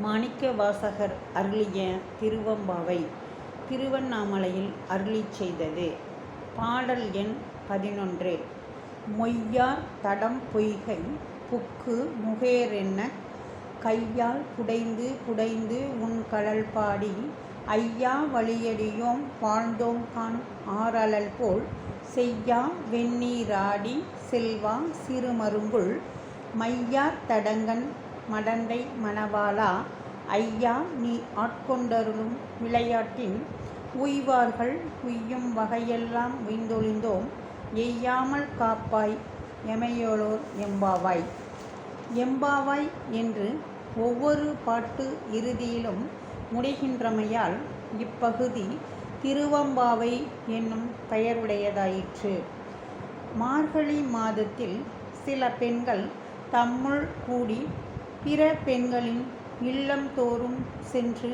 மாணிக்க வாசகர் அருளிய திருவம்பாவை திருவண்ணாமலையில் அருளிச் செய்தது. பாடல் எண் பதினொன்று. மொய்யார் தடம் பொய்கை புக்கு முகேரென்ன கையால் குடைந்து குடைந்து உன் கடல் பாடி ஐயா வழியடியோம் வாழ்ந்தோம் கான் ஆறலல் போல் செய்யா வெந்நீராடி செல்வா சிறுமருங்குள் மையார் தடங்கன் மடந்தை மணவாளா ஐயா நீ ஆட்கொண்டருளும் விளையாட்டின் உய்வார்கள் உய்யும் வகையெல்லாம் உய்ந்தொழிந்தோம். எய்யாமல் காப்பாய் எமையோளோர் எம்பாவாய். எம்பாவாய் என்று ஒவ்வொரு பாட்டு இறுதியிலும் முடிகின்றமையால் இப்பகுதி திருவம்பாவை என்னும் பெயருடையதாயிற்று. மார்கழி மாதத்தில் சில பெண்கள் தம்முள் கூடி பிற பெண்களின் இல்லம் தோறும் சென்று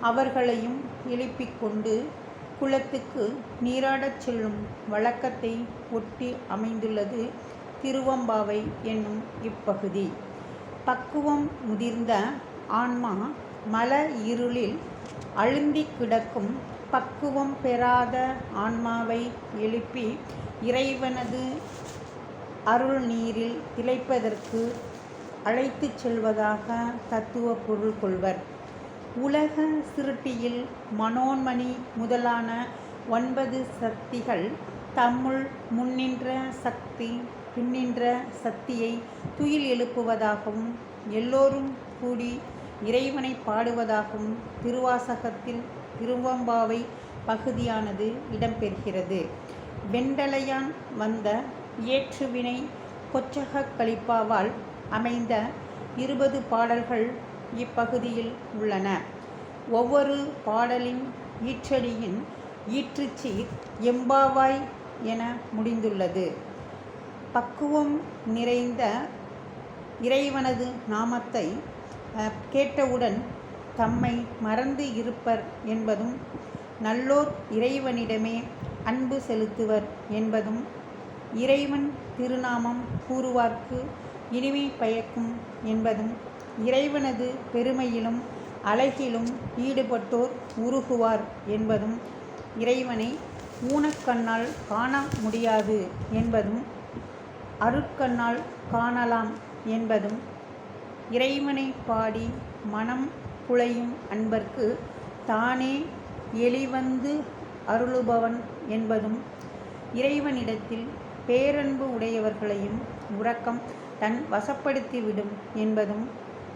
அவர்களையும் எழுப்பிக் கொண்டு குளத்துக்கு நீராடச் செல்லும் வழக்கத்தை ஒட்டி அமைந்துள்ளது திருவம்பாவை என்னும் இப்பகுதி. பக்குவம் முதிர்ந்த ஆன்மா மல இருளில் அழுந்தி கிடக்கும் பக்குவம் பெறாத ஆன்மாவை எழுப்பி இறைவனது அருள் நீரில் திளைப்பதற்கு அழைத்துச் செல்வதாக தத்துவ பொருள் கொள்வர். உலக சிருட்டியில் மனோன்மணி முதலான ஒன்பது சக்திகள் தம்முள் முன்னின்ற சக்தி பின்னின்ற சக்தியை துயில் எழுப்புவதாகவும் எல்லோரும் கூடி இறைவனை பாடுவதாகவும் திருவாசகத்தில் திருவம்பாவை பகுதியானது இடம்பெறுகிறது. வெண்டலையான் வந்த இயற்றுவினை கொச்சக கலிப்பாவால் அமைந்த இருபது பாடல்கள் இப்பகுதியில் உள்ளன. ஒவ்வொரு பாடலின் ஈற்றடியின் ஈற்றுச்சீர் எம்பாவாய் என முடிந்துள்ளது. பக்குவம் நிறைந்த இறைவனது நாமத்தை கேட்டவுடன் தம்மை மறந்து இருப்பர் என்பதும் நல்லோர் இறைவனிடமே அன்பு செலுத்துவர் என்பதும் இறைவன் திருநாமம் கூறுவார்க்கு இனிமை பயக்கும் என்பதும் இறைவனது பெருமையிலும் அழகிலும் ஈடுபட்டோர் உருகுவார் என்பதும் இறைவனை ஊனக்கண்ணால் காண முடியாது என்பதும் அருட்கண்ணால் காணலாம் என்பதும் இறைவனை பாடி மனம் குழையும் அன்பர்க்கு தானே எளிவந்து அருளுபவன் என்பதும் இறைவனிடத்தில் பேரன்பு உடையவர்களையும் உறக்கம் தன் வசப்படுத்திவிடும் என்பதும்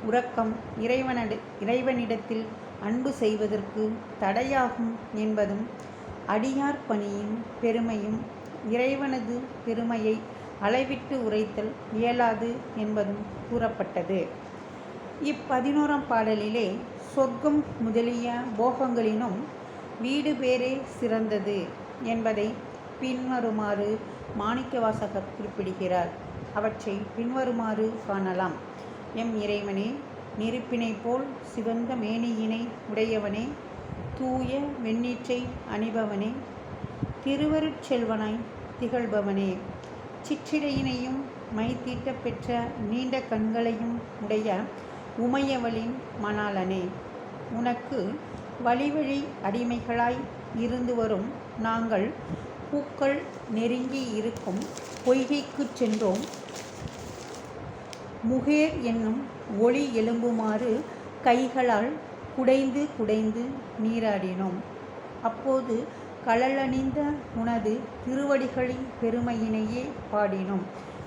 உறக்கம் இறைவனடி இறைவனிடத்தில் அன்பு செய்வதற்கு தடையாகும் என்பதும் அடியார் பணியின் பெருமையும் இறைவனது பெருமையை அளவிட்டு உரைத்தல் இயலாது என்பதும் கூறப்பட்டது. இப்பதினோராம் பாடலிலே சொர்க்கம் முதலிய போகங்களினும் வீடு பேரே சிறந்தது என்பதை பின்வருமாறு மாணிக்கவாசகர் குறிப்பிடுகிறார். அவற்றை பின்வருமாறு காணலாம். எம் இறைவனே நெருப்பினை போல் சிவந்த மேனியினை உடையவனே தூய வெண்ணீற்றை அணிபவனே திருவருட்செல்வனாய் திகழ்பவனே சிற்றிடையினையும் மை பெற்ற நீண்ட கண்களையும் உடைய உமையவளின் மணாலனே உனக்கு வழிவழி அடிமைகளாய் இருந்து வரும் நாங்கள் பூக்கள் நெருங்கி இருக்கும் பொய்கைக்குச் சென்றோம். முகேர் என்னும் ஒளி எழும்புமாறு கைகளால் குடைந்து குடைந்து நீராடினோம். அப்போது கழலணிந்த உனது திருவடிகளின் பெருமையினையே பாடினோம்.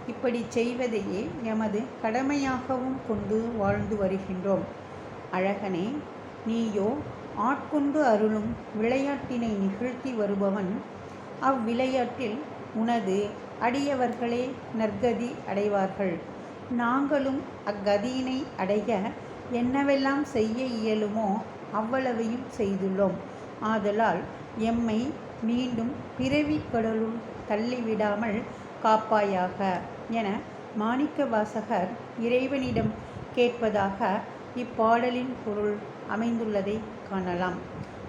இப்படி செய்வதையே எமது கடமையாகவும் கொண்டு வாழ்ந்து வருகின்றோம். அழகனே நீயோ ஆட்கொண்டு அருளும் விளையாட்டினை நிகழ்த்தி வருபவன் அவ்விளையாட்டில் உனது அடியவர்களே நற்கதி அடைவார்கள். நாங்களும் அக்கதியினை அடைய என்னவெல்லாம் செய்ய இயலுமோ அவ்வளவையும் செய்துள்ளோம். ஆதலால் எம்மை மீண்டும் பிறவி கடலுள் தள்ளிவிடாமல் காப்பாயாக என மாணிக்க வாசகர் இறைவனிடம் கேட்பதாக இப்பாடலின் பொருள் அமைந்துள்ளதை காணலாம்.